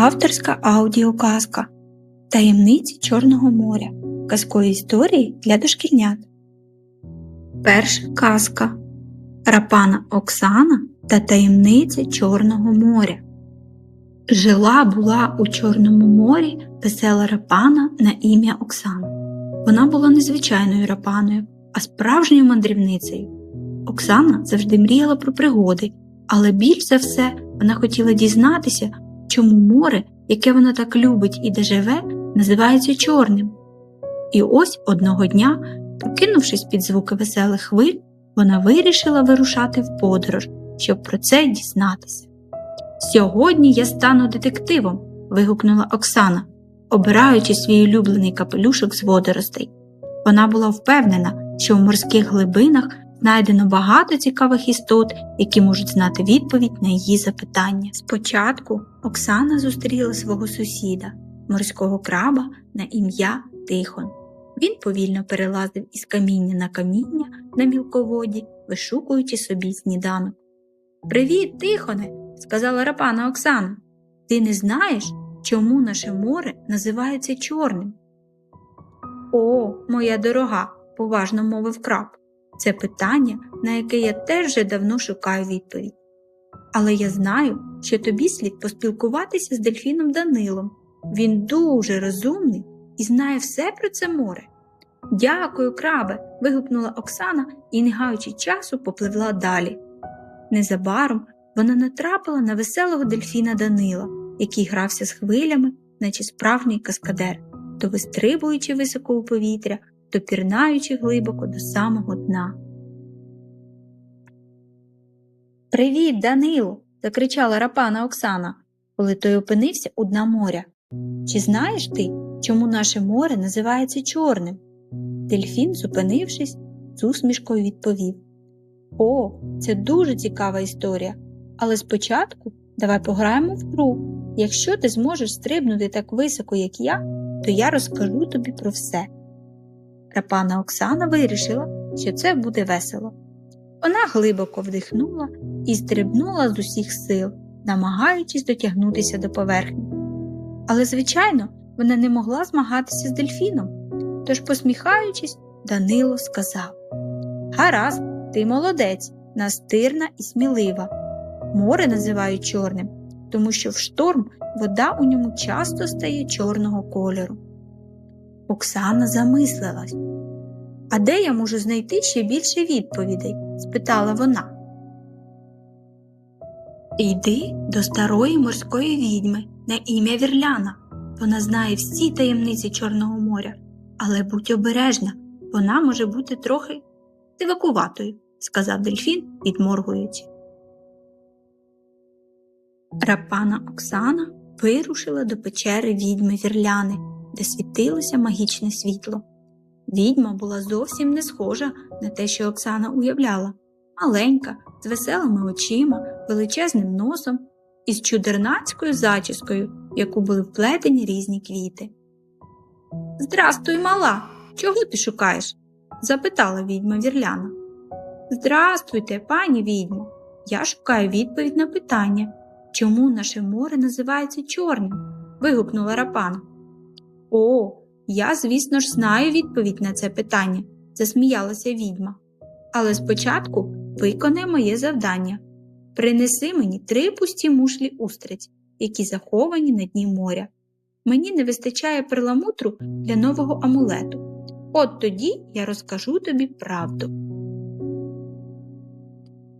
Авторська аудіоказка Таємниці Чорного моря. Казкові історії для дошкільнят. Перша казка Рапана Оксана та таємниці Чорного моря. Жила була у Чорному морі весела рапана на ім'я Оксана. Вона була не звичайною рапаною, а справжньою мандрівницею. Оксана завжди мріяла про пригоди, але більш за все вона хотіла дізнатися, чому море, яке вона так любить і де живе, називається чорним. І ось одного дня, прокинувшись під звуки веселих хвиль, вона вирішила вирушати в подорож, щоб про це дізнатися. Сьогодні я стану детективом. вигукнула Оксана, обираючи свій улюблений капелюшок з водоростей. Вона була впевнена, що в морських глибинах знайдено багато цікавих істот, які можуть знати відповідь на її запитання. Спочатку Оксана зустріла свого сусіда, морського краба на ім'я Тихон. Він повільно перелазив із каміння на каміння на мілководі, вишукуючи собі сніданок. Привіт, Тихоне, сказала рапана Оксана. Ти не знаєш, чому наше море називається чорним? О, моя дорога, поважно мовив краб. Це питання, на яке я теж вже давно шукаю відповідь. Але я знаю, що тобі слід поспілкуватися з дельфіном Данилом. Він дуже розумний і знає все про це море. Дякую, крабе. вигукнула Оксана і, не гаючи часу, попливла далі. Незабаром вона натрапила на веселого дельфіна Данила, який грався з хвилями, наче справжній каскадер, то вистрибуючи високо у повітря, то пірнаючи глибоко до самого дна. Привіт, Данило. закричала рапана Оксана, коли той опинився у дна моря. Чи знаєш ти, чому наше море називається чорним? Дельфін, зупинившись, з усмішкою відповів О, це дуже цікава історія. Але спочатку давай пограємо в гру. Якщо ти зможеш стрибнути так високо, як я, то я розкажу тобі про все. Рапана Оксана вирішила, що це буде весело. Вона глибоко вдихнула і стрибнула з усіх сил, намагаючись дотягнутися до поверхні. Але, звичайно, вона не могла змагатися з дельфіном, тож, посміхаючись, Данило сказав Гаразд, ти молодець, настирна і смілива. Море називають чорним, тому що в шторм вода у ньому часто стає чорного кольору. Оксана замислилась. А де я можу знайти ще більше відповідей? спитала вона. Йди до старої морської відьми на ім'я Вірляна. Вона знає всі таємниці Чорного моря, але будь обережна, вона може бути трохи дивакуватою, сказав дельфін, відморгуючи. Рапана Оксана вирушила до печери відьми Вірляни, де світилося магічне світло. Відьма була зовсім не схожа на те, що Оксана уявляла маленька, з веселими очима, величезним носом і з чудернацькою зачіскою, яку були вплетені різні квіти. Здрастуй, мала, чого ти шукаєш? запитала відьма вірляна. Здрастуйте, пані відьмо. Я шукаю відповідь на питання, чому наше море називається чорним? вигукнула рапана. О, я, звісно ж, знаю відповідь на це питання, засміялася відьма. Але спочатку виконай моє завдання. Принеси мені три пусті мушлі устриць, які заховані на дні моря. Мені не вистачає перламутру для нового амулету. От тоді я розкажу тобі правду.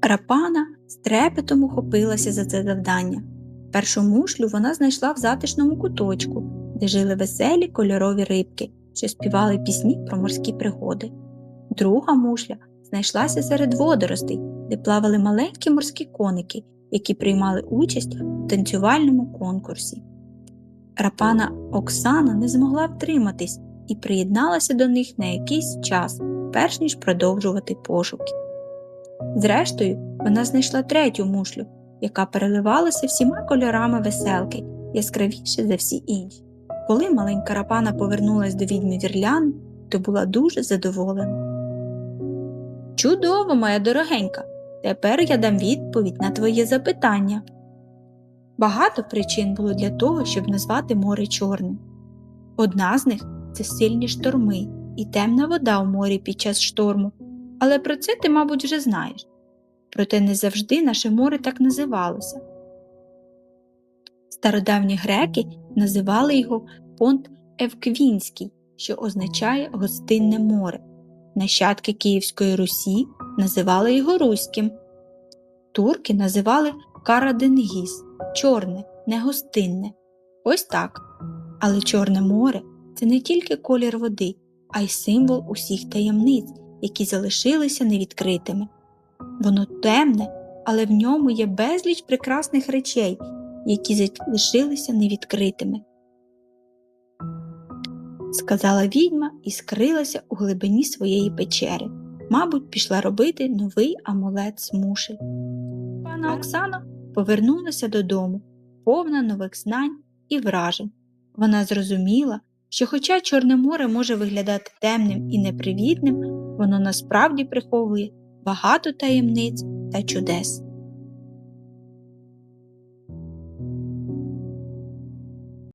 Рапана з трепетом ухопилася за це завдання. Першу мушлю вона знайшла в затишному куточку, де жили веселі кольорові рибки, що співали пісні про морські пригоди. Друга мушля знайшлася серед водоростей, де плавали маленькі морські коники, які приймали участь у танцювальному конкурсі. Рапана Оксана не змогла втриматись і приєдналася до них на якийсь час, перш ніж продовжувати пошуки. Зрештою, вона знайшла третю мушлю, яка переливалася всіма кольорами веселки, яскравіше за всі інші. Коли маленька рапана повернулась до відьми вірлян, то була дуже задоволена. Чудово, моя дорогенька! Тепер я дам відповідь на твоє запитання. Багато причин було для того, щоб назвати море чорним. Одна з них це сильні шторми і темна вода у морі під час шторму, але про це ти, мабуть, вже знаєш. Проте не завжди наше море так називалося. Стародавні греки називали його Понт Евквінський, що означає гостинне море. Нащадки Київської Русі називали його Руським. Турки називали Караденгіз чорне, не гостинне. Ось так. Але Чорне море це не тільки колір води, а й символ усіх таємниць, які залишилися невідкритими. Воно темне, але в ньому є безліч прекрасних речей, які залишилися невідкритими. Сказала відьма і скрилася у глибині своєї печери. Мабуть, пішла робити новий амулет з. Пана Оксана повернулася додому, повна нових знань і вражень. Вона зрозуміла, що, хоча Чорне море може виглядати темним і непривітним, воно насправді приховує багато таємниць та чудес.